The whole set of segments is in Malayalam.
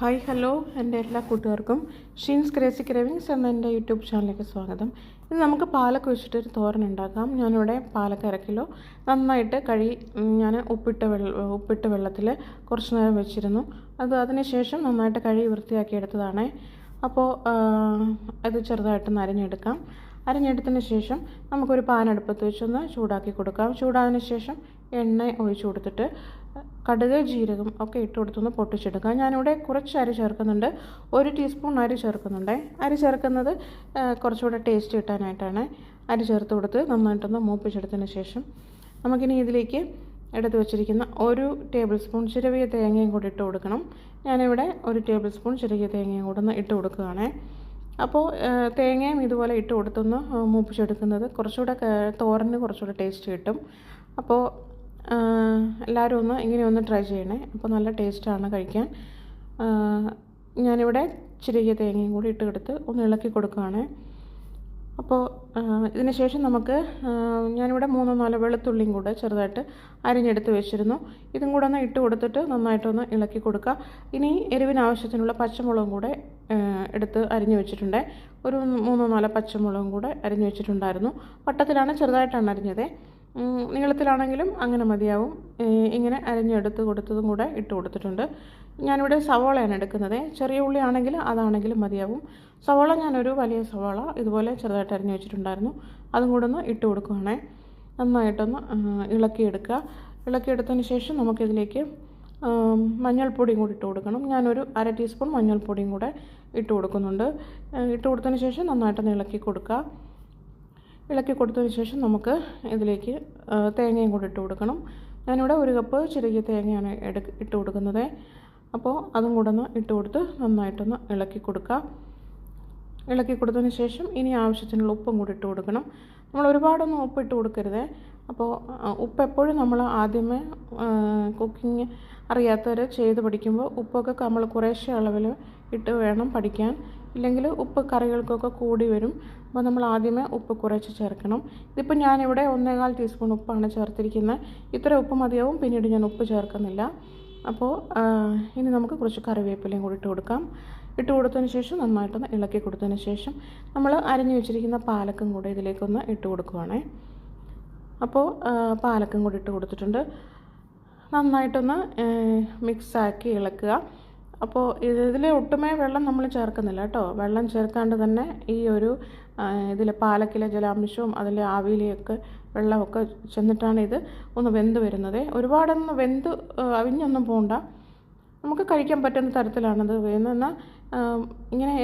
Hi hello. എന്റെ എല്ലാ കൂട്ടുകാർക്കും ഷീൻസ് ക്രേസി ക്രേവിങ്സ് എന്ന എന്റെ യൂട്യൂബ് ചാനലിലേക്ക് സ്വാഗതം. ഇന്ന് നമുക്ക് പാലൊക്കെ വെച്ചിട്ടൊരു തോരൻ ഉണ്ടാക്കാം. ഞാനിവിടെ പാലൊക്കെ അര കിലോ നന്നായിട്ട് കഴി ഞാൻ ഉപ്പിട്ട വെള്ള ഉപ്പിട്ട വെള്ളത്തിൽ കുറച്ച് നേരം വെച്ചിരുന്നു. അത് അതിനുശേഷം നന്നായിട്ട് കഴുകി വൃത്തിയാക്കി എടുത്തതാണ്. അപ്പോൾ അത് ചെറുതായിട്ട് അരിഞ്ഞെടുക്കാം അരിഞ്ഞെടുത്തതിന് ശേഷം നമുക്കൊരു പാൻ അടുപ്പത്ത് വെച്ചൊന്ന് ചൂടാക്കി കൊടുക്കാം. ചൂടാതിന് ശേഷം എണ്ണ ഒഴിച്ചു കൊടുത്തിട്ട് കടുക് ജീരകം ഒക്കെ ഇട്ട് കൊടുത്തൊന്ന് പൊട്ടിച്ചെടുക്കുക. ഞാനിവിടെ കുറച്ച് അരി ചേർക്കുന്നുണ്ട്. ഒരു ടീസ്പൂൺ അരി ചേർക്കുന്നുണ്ട്. അരി ചേർക്കുന്നത് കുറച്ചുകൂടെ ടേസ്റ്റ് കിട്ടാനായിട്ടാണ് അരി ചേർത്ത് കൊടുത്ത് നന്നായിട്ടൊന്ന് മൂപ്പിച്ചെടുത്തതിന് ശേഷം നമുക്കിനി ഇതിലേക്ക് എടുത്ത് വെച്ചിരിക്കുന്ന ഒരു ടേബിൾ സ്പൂൺ ചിരവിയ തേങ്ങയും കൂടി ഇട്ട് കൊടുക്കണം. ഞാനിവിടെ ഒരു ടേബിൾ സ്പൂൺ ചിരവിയ തേങ്ങയും കൂടെ ഒന്ന് ഇട്ട് കൊടുക്കുകയാണേ. അപ്പോൾ തേങ്ങയും ഇതുപോലെ ഇട്ട് കൊടുത്തൊന്ന് മൂപ്പിച്ചെടുക്കുന്നത് കുറച്ചുകൂടെ തോരന് കുറച്ചുകൂടെ ടേസ്റ്റ് കിട്ടും. അപ്പോൾ എല്ലാവരും ഒന്ന് ഇങ്ങനെ ഒന്ന് ട്രൈ ചെയ്യണേ. അപ്പോൾ നല്ല ടേസ്റ്റാണ് കഴിക്കാൻ. ഞാനിവിടെ ചെറിയ തേങ്ങയും കൂടി ഇട്ട് കൊടുത്ത് ഒന്ന് ഇളക്കി കൊടുക്കുകയാണ്. അപ്പോൾ ഇതിന് ശേഷം നമുക്ക് ഞാനിവിടെ മൂന്നോ നാലോ വെളുത്തുള്ളിയും കൂടെ ചെറുതായിട്ട് അരിഞ്ഞെടുത്ത് വെച്ചിരുന്നു. ഇതും കൂടെ ഒന്ന് ഇട്ട് കൊടുത്തിട്ട് നന്നായിട്ടൊന്ന് ഇളക്കി കൊടുക്കുക. ഇനി എരിവിന് ആവശ്യത്തിനുള്ള പച്ചമുളകും കൂടെ എടുത്ത് അരിഞ്ഞു വെച്ചിട്ടുണ്ട്. ഒരു മൂന്നോ നാലോ പച്ചമുളകും കൂടെ അരിഞ്ഞു വെച്ചിട്ടുണ്ടായിരുന്നു. വട്ടത്തിലാണ് ചെറുതായിട്ടാണ് അരിഞ്ഞത്. നീളത്തിലാണെങ്കിലും അങ്ങനെ മതിയാവും. ഇങ്ങനെ അരഞ്ഞെടുത്ത് കൊടുത്തതും കൂടെ ഇട്ട് കൊടുത്തിട്ടുണ്ട്. ഞാനിവിടെ സവോളയാണ് എടുക്കുന്നത്. ചെറിയ ഉള്ളി ആണെങ്കിൽ അതാണെങ്കിലും മതിയാവും. സവോള ഞാനൊരു വലിയ സവോള ഇതുപോലെ ചെറുതായിട്ട് അരിഞ്ഞു വെച്ചിട്ടുണ്ടായിരുന്നു. അതും കൂടെ ഒന്ന് ഇട്ട് കൊടുക്കുകയാണേ നന്നായിട്ടൊന്ന് ഇളക്കിയെടുക്കുക ഇളക്കിയെടുത്തതിന് ശേഷം നമുക്കിതിലേക്ക് മഞ്ഞൾപ്പൊടിയും കൂടി ഇട്ട് കൊടുക്കണം. ഞാനൊരു അര ടീസ്പൂൺ മഞ്ഞൾപ്പൊടിയും കൂടെ ഇട്ട് കൊടുക്കുന്നുണ്ട്. ഇട്ട് കൊടുത്തതിന് ശേഷം നന്നായിട്ടൊന്ന് ഇളക്കി കൊടുക്കുക. ഇളക്കി കൊടുത്തതിന് ശേഷം നമുക്ക് ഇതിലേക്ക് തേങ്ങയും കൂടി ഇട്ട് കൊടുക്കണം. ഞാനിവിടെ ഒരു കപ്പ് ചെറിയ തേങ്ങയാണ് എടു ഇട്ട് കൊടുക്കുന്നത്. അപ്പോൾ അതും കൂടെ ഒന്ന് ഇട്ട് കൊടുത്ത് നന്നായിട്ടൊന്ന് ഇളക്കി കൊടുക്കാം ഇളക്കി കൊടുത്തതിന് ശേഷം ഇനി ആവശ്യത്തിനുള്ള ഉപ്പും കൂടി ഇട്ട് കൊടുക്കണം. നമ്മൾ ഒരുപാടൊന്നും ഉപ്പ് ഇട്ട് കൊടുക്കരുത്. അപ്പോൾ ഉപ്പ് എപ്പോഴും നമ്മൾ ആദ്യമേ കുക്കിംഗ് അറിയാത്തവർ ചെയ്ത് പഠിക്കുമ്പോൾ ഉപ്പൊക്കെ നമ്മൾ കുറേശ്ശെ അളവിൽ ഇട്ട് വേണം പഠിക്കാൻ. ഇല്ലെങ്കിൽ ഉപ്പ് കറികൾക്കൊക്കെ കൂടി വരും. അപ്പോൾ നമ്മൾ ആദ്യമേ ഉപ്പ് കുറച്ച് ചേർക്കണം. ഇതിപ്പോൾ ഞാനിവിടെ ഒന്നേകാൽ ടീസ്പൂൺ ഉപ്പാണ് ചേർത്തിരിക്കുന്നത്. ഇത്ര ഉപ്പ് മതിയാവും. പിന്നീട് ഞാൻ ഉപ്പ് ചേർക്കുന്നില്ല. അപ്പോൾ ഇനി നമുക്ക് കുറച്ച് കറിവേപ്പിലയും കൂടി ഇട്ട് കൊടുക്കാം. ഇട്ട് കൊടുത്തതിന് ശേഷം നന്നായിട്ടൊന്ന് ഇളക്കി കൊടുത്തതിന് ശേഷം നമ്മൾ അരിഞ്ഞു വെച്ചിരിക്കുന്ന പാലക്കും കൂടെ ഇതിലേക്കൊന്ന് ഇട്ട് കൊടുക്കുവാണേ. അപ്പോൾ പാലക്കും കൂടി ഇട്ട് കൊടുത്തിട്ടുണ്ട്. നന്നായിട്ടൊന്ന് മിക്സാക്കി ഇളക്കുക. അപ്പോൾ ഇതിൽ ഒട്ടുമേ വെള്ളം നമ്മൾ ചേർക്കുന്നില്ല കേട്ടോ. വെള്ളം ചേർക്കാണ്ട് തന്നെ ഈ ഒരു ഇതിൽ പാലക്കിലെ ജലാംശവും അതിലെ ആവിയിലെയൊക്കെ വെള്ളമൊക്കെ ചെന്നിട്ടാണ് ഇത് ഒന്ന് വെന്ത് വരുന്നത്. ഒരുപാടൊന്നും വെന്ത് അവിഞ്ഞൊന്നും പോകണ്ട നമുക്ക് കഴിക്കാൻ പറ്റുന്ന തരത്തിലാണത്. എന്നാൽ ഇങ്ങനെ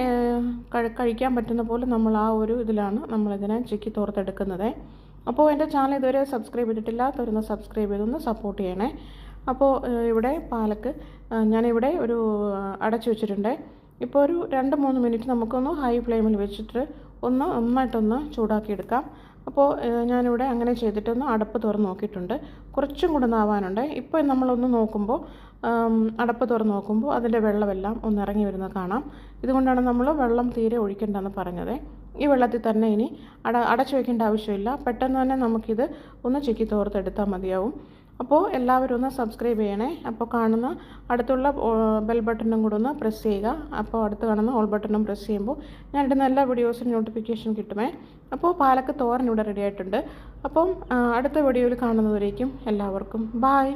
കഴിക്കാൻ പറ്റുന്ന പോലെ നമ്മൾ ആ ഒരു ഇതിലാണ് നമ്മളിതിനെ ചിക്കി തോർത്തെടുക്കുന്നത്. അപ്പോൾ എന്റെ ചാനൽ ഇതുവരെ സബ്സ്ക്രൈബ് ചെയ്തിട്ടില്ലാത്തവരൊന്ന് സബ്സ്ക്രൈബ് ചെയ്തൊന്ന് സപ്പോർട്ട് ചെയ്യണേ. അപ്പോൾ ഇവിടെ പാലക്ക് ഞാനിവിടെ ഒരു അടച്ചു വെച്ചിട്ടുണ്ട്. ഇപ്പോൾ ഒരു രണ്ട് മൂന്ന് മിനിറ്റ് നമുക്കൊന്ന് ഹൈ ഫ്ലെയിമിൽ വെച്ചിട്ട് ഒന്ന് നന്നായിട്ടൊന്ന് ചൂടാക്കിയെടുക്കാം. അപ്പോൾ ഞാനിവിടെ അങ്ങനെ ചെയ്തിട്ടൊന്ന് അടപ്പ് തുറന്ന് നോക്കിയിട്ടുണ്ട്. കുറച്ചും കൂടെ നാവാനുണ്ട്. ഇപ്പോൾ നമ്മളൊന്ന് നോക്കുമ്പോൾ അടപ്പ് തുറന്ന് നോക്കുമ്പോൾ അതിന്റെ വെള്ളമെല്ലാം ഒന്ന് ഇറങ്ങി വരുന്നത് കാണാം. ഇതുകൊണ്ടാണ് നമ്മൾ വെള്ളം തീരെ ഒഴിക്കേണ്ടെന്ന് പറഞ്ഞത്. ഈ വെള്ളത്തിൽ തന്നെ ഇനി അട അടച്ചു വയ്ക്കേണ്ട ആവശ്യമില്ല. പെട്ടെന്ന് തന്നെ നമുക്കിത് ഒന്ന് ചിക്കി തോർത്തെടുത്താൽ മതിയാവും. അപ്പോൾ എല്ലാവരും ഒന്ന് സബ്സ്ക്രൈബ് ചെയ്യണേ. അപ്പോൾ കാണുന്ന അടുത്തുള്ള ബെൽ ബട്ടണും കൂടെ ഒന്ന് പ്രസ് ചെയ്യുക. അപ്പോൾ അടുത്ത് കാണുന്ന ഓൾ ബട്ടണും പ്രസ് ചെയ്യുമ്പോൾ ഞാൻ ഇടുന്ന എല്ലാ വീഡിയോസിനും നോട്ടിഫിക്കേഷൻ കിട്ടുമേ. അപ്പോൾ പാലക്ക് തോരൻ ഇവിടെ റെഡി ആയിട്ടുണ്ട്. അപ്പം അടുത്ത വീഡിയോയിൽ കാണുന്നതുവരേക്കും എല്ലാവർക്കും ബായ്